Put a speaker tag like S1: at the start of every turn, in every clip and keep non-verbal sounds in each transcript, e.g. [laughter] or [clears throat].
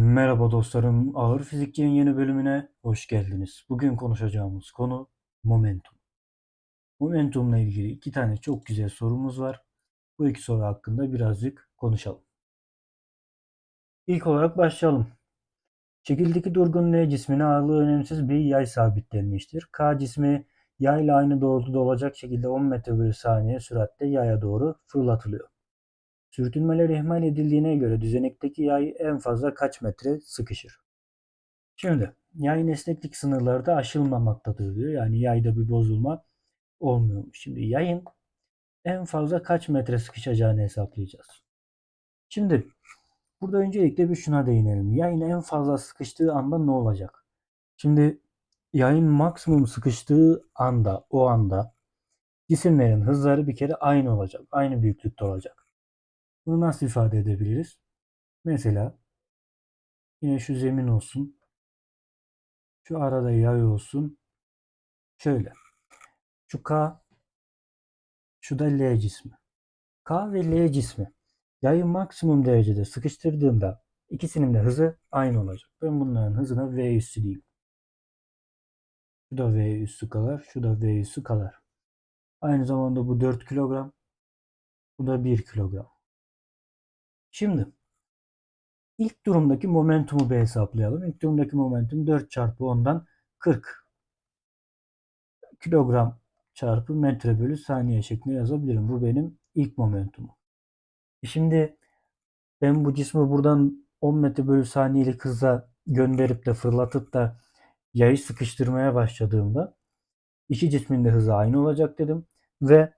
S1: Merhaba dostlarım, Ağır Fizikçi'nin yeni bölümüne hoş geldiniz. Bugün konuşacağımız konu momentum. Momentumla ilgili iki tane çok güzel sorumuz var. Bu iki soru hakkında birazcık konuşalım. İlk olarak başlayalım. Şekildeki durgun L cismine ağırlığı önemsiz bir yay sabitlenmiştir. K cismi yayla aynı doğrultuda olacak şekilde 10 metre bölü saniye süratle yaya doğru fırlatılıyor. Sürtünmeler ihmal edildiğine göre düzenekteki yay en fazla kaç metre sıkışır? Şimdi yayın esneklik sınırları da aşılmamaktadır diyor. Yani yayda bir bozulma olmuyormuş. Şimdi yayın en fazla kaç metre sıkışacağını hesaplayacağız. Şimdi burada öncelikle bir şuna değinelim. Yayın en fazla sıkıştığı anda ne olacak? Şimdi yayın maksimum sıkıştığı anda, o anda cisimlerin hızları bir kere aynı olacak. Aynı büyüklükte olacak. Bunu nasıl ifade edebiliriz? Mesela yine şu zemin olsun. Şu arada yay olsun. Şöyle. Şu K şu da L cismi. K ve L cismi yayı maksimum derecede sıkıştırdığımda ikisinin de hızı aynı olacak. Ben bunların hızına V üssü diyeyim. Şu da V üssü kadar, şu da V üssü kadar. Aynı zamanda bu 4 kilogram, bu da 1 kilogram. Şimdi ilk durumdaki momentumu bir hesaplayalım. İlk durumdaki momentum 4 çarpı 10'dan 40 kilogram çarpı metre bölü saniye şeklinde yazabilirim. Bu benim ilk momentumum. E Şimdi ben bu cismi buradan 10 metre bölü saniyelik hızla gönderip de fırlatıp da yayı sıkıştırmaya başladığımda iki cismin de hızı aynı olacak dedim ve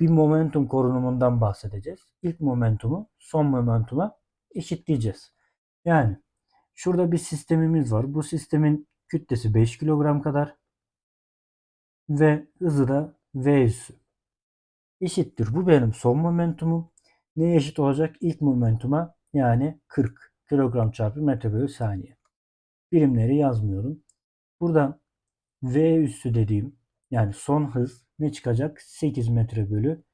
S1: bir momentum korunumundan bahsedeceğiz. İlk momentumu son momentuma eşitleyeceğiz. Yani şurada bir sistemimiz var. Bu sistemin kütlesi 5 kilogram kadar ve hızı da v üssü eşittir. Bu benim son momentumum. Neye eşit olacak? İlk momentuma yani 40 kilogram çarpı metre bölü saniye. Birimleri yazmıyorum. Buradan v üssü dediğim yani son hız ne çıkacak? 8 metre bölü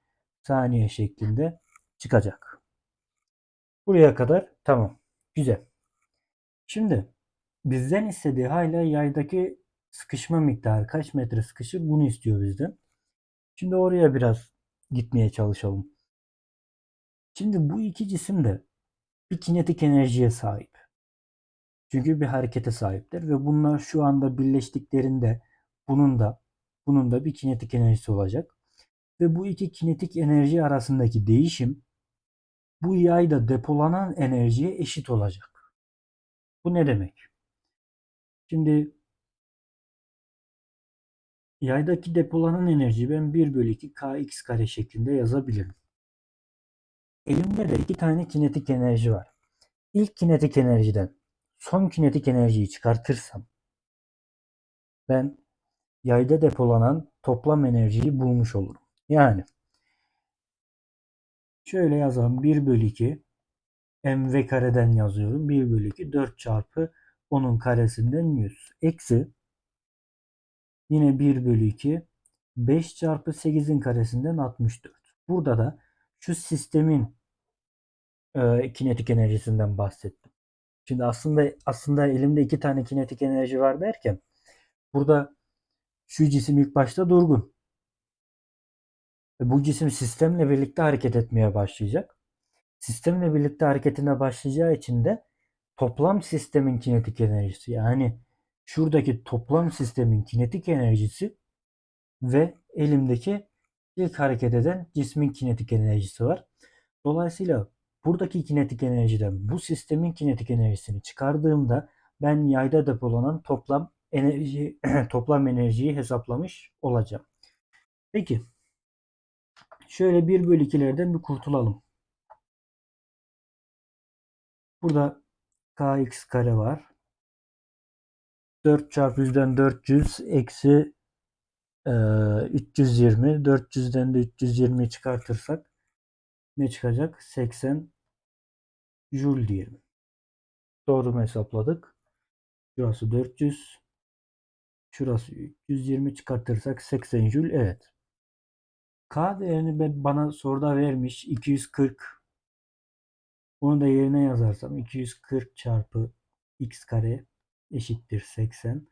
S1: saniye şeklinde çıkacak. Buraya kadar tamam. Güzel. Şimdi bizden istediği hala yaydaki sıkışma miktarı kaç metre sıkışır bunu istiyor bizden. Şimdi oraya biraz gitmeye çalışalım. Şimdi bu iki cisim de bir kinetik enerjiye sahip. Çünkü bir harekete sahipler ve bunlar şu anda birleştiklerinde bunun da bunun da bir kinetik enerjisi olacak. Ve bu iki kinetik enerji arasındaki değişim bu yayda depolanan enerjiye eşit olacak. Bu ne demek? Şimdi yaydaki depolanan enerjiyi ben 1 bölü 2 kx kare şeklinde yazabilirim. Elimde de iki tane kinetik enerji var. İlk kinetik enerjiden son kinetik enerjiyi çıkartırsam ben yayda depolanan toplam enerjiyi bulmuş olurum. Yani şöyle yazalım 1 bölü 2 mv kareden yazıyorum. 1 bölü 2 4 çarpı onun karesinden 100. Eksi yine 1 bölü 2 5 çarpı 8'in karesinden 64. Burada da şu sistemin e, kinetik enerjisinden bahsettim. Şimdi aslında aslında elimde iki tane kinetik enerji var derken burada şu cisim ilk başta durgun. Ve bu cisim sistemle birlikte hareket etmeye başlayacak. Sistemle birlikte hareketine başlayacağı için de toplam sistemin kinetik enerjisi yani şuradaki toplam sistemin kinetik enerjisi ve elimdeki ilk hareket eden cismin kinetik enerjisi var. Dolayısıyla buradaki kinetik enerjiden bu sistemin kinetik enerjisini çıkardığımda ben yayda depolanan toplam enerji [clears throat] toplam enerjiyi hesaplamış olacağım. Peki şöyle 1 bölü 2'lerden bir kurtulalım. Burada kx kare var. 4 çarpı 100'den 400 eksi e, 320. 400'den de 320'yi çıkartırsak ne çıkacak? 80 joule diyelim. Doğru mu hesapladık? Şurası 400. Şurası 320 çıkartırsak 80 joule. Evet. K değerini bana soruda vermiş. 240 bunu da yerine yazarsam 240 çarpı x kare eşittir 80.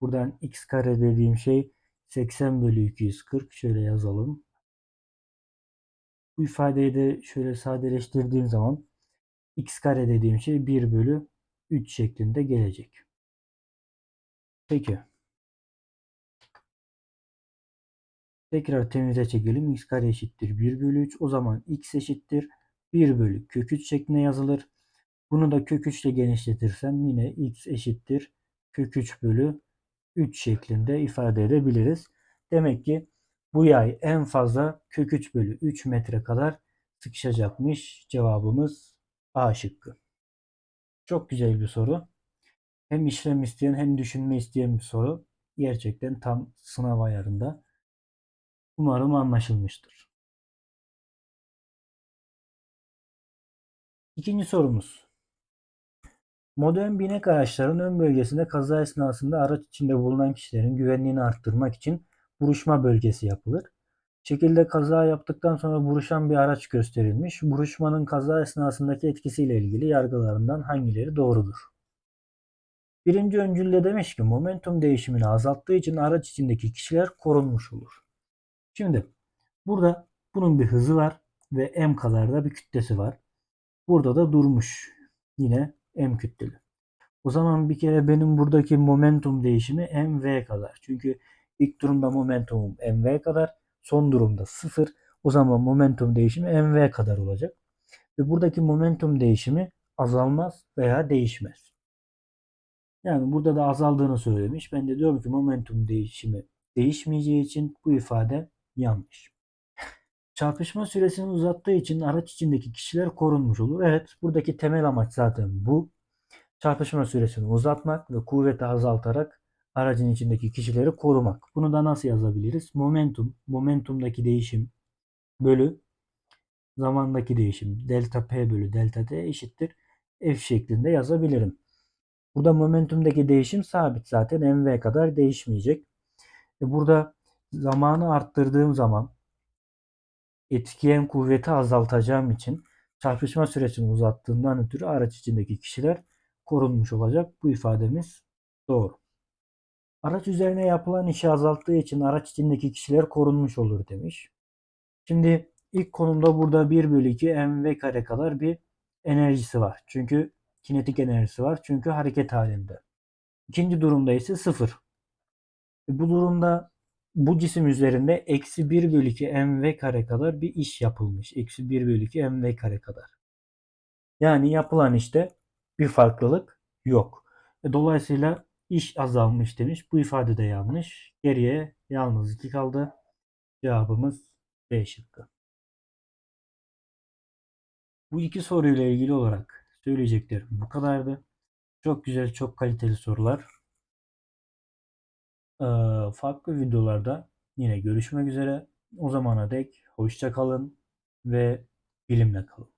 S1: Buradan x kare dediğim şey 80 bölü 240. Şöyle yazalım. Bu ifadeyi de şöyle sadeleştirdiğim zaman x kare dediğim şey 1 bölü 3 şeklinde gelecek. Peki. Tekrar temize çekelim. x kare eşittir 1 bölü 3. O zaman x eşittir 1 bölü kök 3 şeklinde yazılır. Bunu da kök 3 ile genişletirsem yine x eşittir kök 3 bölü 3 şeklinde ifade edebiliriz. Demek ki bu yay en fazla kök 3 bölü 3 metre kadar sıkışacakmış. Cevabımız A şıkkı. Çok güzel bir soru. Hem işlem isteyen hem düşünme isteyen bir soru. Gerçekten tam sınav ayarında. Umarım anlaşılmıştır. İkinci sorumuz. Modern binek araçların ön bölgesinde kaza esnasında araç içinde bulunan kişilerin güvenliğini arttırmak için buruşma bölgesi yapılır. Şekilde kaza yaptıktan sonra buruşan bir araç gösterilmiş. Buruşmanın kaza esnasındaki etkisiyle ilgili yargılarından hangileri doğrudur? Birinci öncülde demiş ki momentum değişimini azalttığı için araç içindeki kişiler korunmuş olur. Şimdi burada bunun bir hızı var ve m kadar da bir kütlesi var. Burada da durmuş. Yine m kütleli. O zaman bir kere benim buradaki momentum değişimi mv kadar. Çünkü ilk durumda momentumum mv kadar. Son durumda 0. O zaman momentum değişimi mv kadar olacak. Ve buradaki momentum değişimi azalmaz veya değişmez. Yani burada da azaldığını söylemiş. Ben de diyorum ki momentum değişimi değişmeyeceği için bu ifade yanlış. Çarpışma süresini uzattığı için araç içindeki kişiler korunmuş olur. Evet, buradaki temel amaç zaten bu. Çarpışma süresini uzatmak ve kuvveti azaltarak aracın içindeki kişileri korumak. Bunu da nasıl yazabiliriz? Momentum, momentumdaki değişim bölü zamandaki değişim delta P bölü delta T eşittir F şeklinde yazabilirim. Burada momentumdaki değişim sabit zaten mv kadar değişmeyecek. E burada zamanı arttırdığım zaman etkiyen kuvveti azaltacağım için çarpışma süresini uzattığından ötürü araç içindeki kişiler korunmuş olacak. Bu ifademiz doğru. Araç üzerine yapılan işi azalttığı için araç içindeki kişiler korunmuş olur demiş. Şimdi ilk konumda burada 1 bölü 2 mv kare kadar bir enerjisi var. Çünkü kinetik enerjisi var. Çünkü hareket halinde. İkinci durumda ise 0. E, bu durumda bu cisim üzerinde eksi 1 bölü 2 mv kare kadar bir iş yapılmış. Eksi 1 bölü 2 mv kare kadar. Yani yapılan işte bir farklılık yok. E, dolayısıyla iş azalmış demiş. Bu ifade de yanlış. Geriye yalnız 2 kaldı. Cevabımız B şıkkı. Bu iki soruyla ilgili olarak söyleyeceklerim bu kadardı. Çok güzel, çok kaliteli sorular. Farklı videolarda yine görüşmek üzere. O zamana dek hoşça kalın ve bilimle kalın.